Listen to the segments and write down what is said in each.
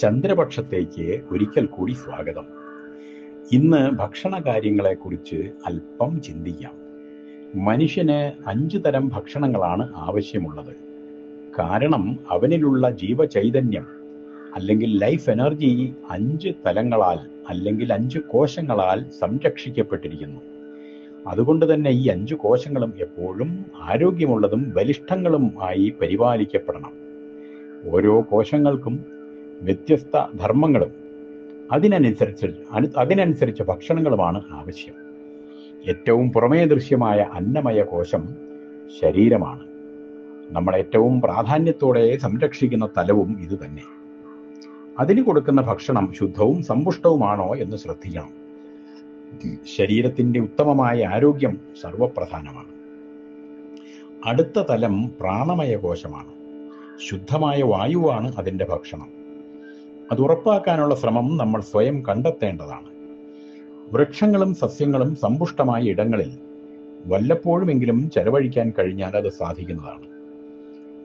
ചന്ദ്രപക്ഷത്തേക്ക് ഒരിക്കൽ കൂടി സ്വാഗതം. ഇന്ന് ഭക്ഷണ കാര്യങ്ങളെക്കുറിച്ച് അല്പം ചിന്തിക്കാം. മനുഷ്യന് അഞ്ചു തരം ഭക്ഷണങ്ങളാണ് ആവശ്യമുള്ളത്. കാരണം അവനിലുള്ള ജീവചൈതന്യം അല്ലെങ്കിൽ ലൈഫ് എനർജി അഞ്ച് തലങ്ങളാൽ അല്ലെങ്കിൽ അഞ്ച് കോശങ്ങളാൽ സംരക്ഷിക്കപ്പെട്ടിരിക്കുന്നു. അതുകൊണ്ട് തന്നെ ഈ അഞ്ച് കോശങ്ങളും എപ്പോഴും ആരോഗ്യമുള്ളതും ബലിഷ്ഠങ്ങളും ആയി പരിപാലിക്കപ്പെടണം. ഓരോ കോശങ്ങൾക്കും വ്യത്യസ്ത ധർമ്മങ്ങളും അതിനനുസരിച്ച് അനു അതിനനുസരിച്ച് ഭക്ഷണങ്ങളുമാണ് ആവശ്യം. ഏറ്റവും പുറമേ ദൃശ്യമായ അന്നമയ കോശം ശരീരമാണ്. നമ്മൾ ഏറ്റവും പ്രാധാന്യത്തോടെ സംരക്ഷിക്കുന്ന തലവും ഇത് തന്നെ. അതിന് കൊടുക്കുന്ന ഭക്ഷണം ശുദ്ധവും സമ്പുഷ്ടവുമാണോ എന്ന് ശ്രദ്ധിക്കണം. ശരീരത്തിന്റെ ഉത്തമമായ ആരോഗ്യം സർവപ്രധാനമാണ്. അടുത്ത തലം പ്രാണമയ കോശമാണ്. ശുദ്ധമായ വായുവാണ് അതിന്റെ ഭക്ഷണം. അത് ഉറപ്പാക്കാനുള്ള ശ്രമം നമ്മൾ സ്വയം കണ്ടെത്തേണ്ടതാണ്. വൃക്ഷങ്ങളും സസ്യങ്ങളും സമ്പുഷ്ടമായ ഇടങ്ങളിൽ വല്ലപ്പോഴുമെങ്കിലും ചെലവഴിക്കാൻ കഴിഞ്ഞാൽ അത് സാധിക്കുന്നതാണ്.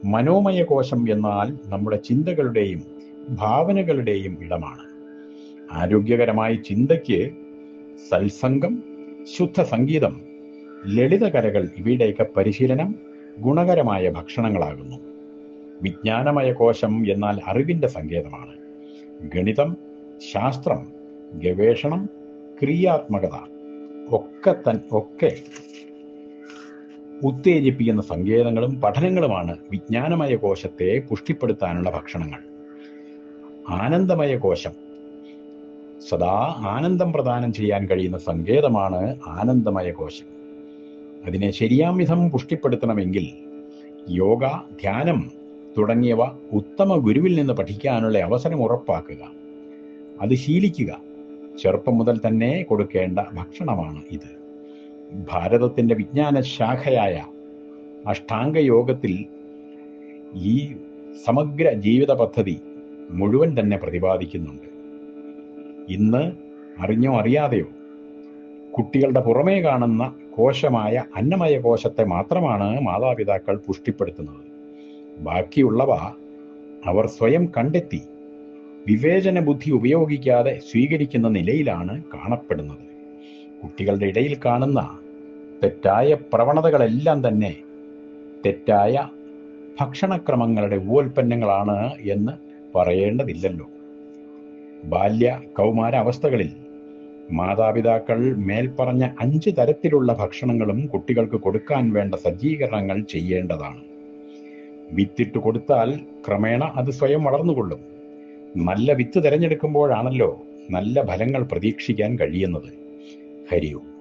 മനോമയ കോശം എന്നാൽ നമ്മുടെ ചിന്തകളുടെയും ഭാവനകളുടെയും ഇടമാണ്. ആരോഗ്യകരമായ ചിന്തയ്ക്ക് സത്സംഗം ശുദ്ധ സംഗീതം ലളിതകലകൾ ഇവയുടെയൊക്കെ പരിശീലനം ഗുണകരമായ ഭക്ഷണങ്ങളാകുന്നു. വിജ്ഞാനമയ കോശം എന്നാൽ അറിവിന്റെ സങ്കേതമാണ്. ഗണിതം ശാസ്ത്രം ഗവേഷണം ക്രിയാത്മകത ഒക്കെ തൻ ഒക്കെ ഉത്തേജിപ്പിക്കുന്ന സങ്കേതങ്ങളും പഠനങ്ങളുമാണ് വിജ്ഞാനമയ കോശത്തെ പുഷ്ടിപ്പെടുത്താനുള്ള ഭക്ഷണങ്ങൾ. ആനന്ദമയ കോശം. സദാ ആനന്ദം പ്രദാനം ചെയ്യാൻ കഴിയുന്ന സങ്കേതമാണ് ആനന്ദമയ കോശം. അതിനെ ശരിയാം വിധം പുഷ്ടിപ്പെടുത്തണമെങ്കിൽ യോഗ ധ്യാനം തുടങ്ങിയവ ഉത്തമ ഗുരുവിൽ നിന്ന് പഠിക്കാനുള്ള അവസരം ഉറപ്പാക്കുക. അത് ശീലിക്കുക. ചെറുപ്പം മുതൽ തന്നെ കൊടുക്കേണ്ട ഭക്ഷണമാണ് ഇത്. ഭാരതത്തിന്റെ വിജ്ഞാന ശാഖയായ അഷ്ടാംഗ യോഗത്തിൽ ഈ സമഗ്ര ജീവിത പദ്ധതി മുഴുവൻ തന്നെ പ്രതിപാദിക്കുന്നുണ്ട്. ഇന്ന് അറിഞ്ഞോ അറിയാതെയോ കുട്ടികളുടെ പുറമേ കാണുന്ന കോശമായ അന്നമയ കോശത്തെ മാത്രമാണ് മാതാപിതാക്കൾ പുഷ്ടിപ്പെടുത്തുന്നത്. ബാക്കിയുള്ളവ അവർ സ്വയം കണ്ടെത്തി. വിവേചന ബുദ്ധി ഉപയോഗിക്കാതെ സ്വീകരിക്കുന്ന നിലയിലാണ് കാണപ്പെടുന്നത്. കുട്ടികളുടെ ഇടയിൽ കാണുന്ന തെറ്റായ പ്രവണതകളെല്ലാം തന്നെ തെറ്റായ ഭക്ഷണക്രമങ്ങളുടെ ഉപോൽപ്പന്നങ്ങളാണ് എന്ന് പറയേണ്ടതില്ലല്ലോ. ബാല്യ കൗമാര അവസ്ഥകളിൽ മാതാപിതാക്കൾ മേൽപ്പറഞ്ഞ അഞ്ച് തരത്തിലുള്ള ഭക്ഷണങ്ങളും കുട്ടികൾക്ക് കൊടുക്കാൻ വേണ്ട സജ്ജീകരണങ്ങൾ ചെയ്യേണ്ടതാണ്. വിത്തിട്ട് കൊടുത്താൽ ക്രമേണ അത് സ്വയം വളർന്നുകൊള്ളും. നല്ല വിത്ത് തിരഞ്ഞെടുക്കുമ്പോഴാണല്ലോ നല്ല ഫലങ്ങൾ പ്രതീക്ഷിക്കാൻ കഴിയുന്നത്. ഹരിയും.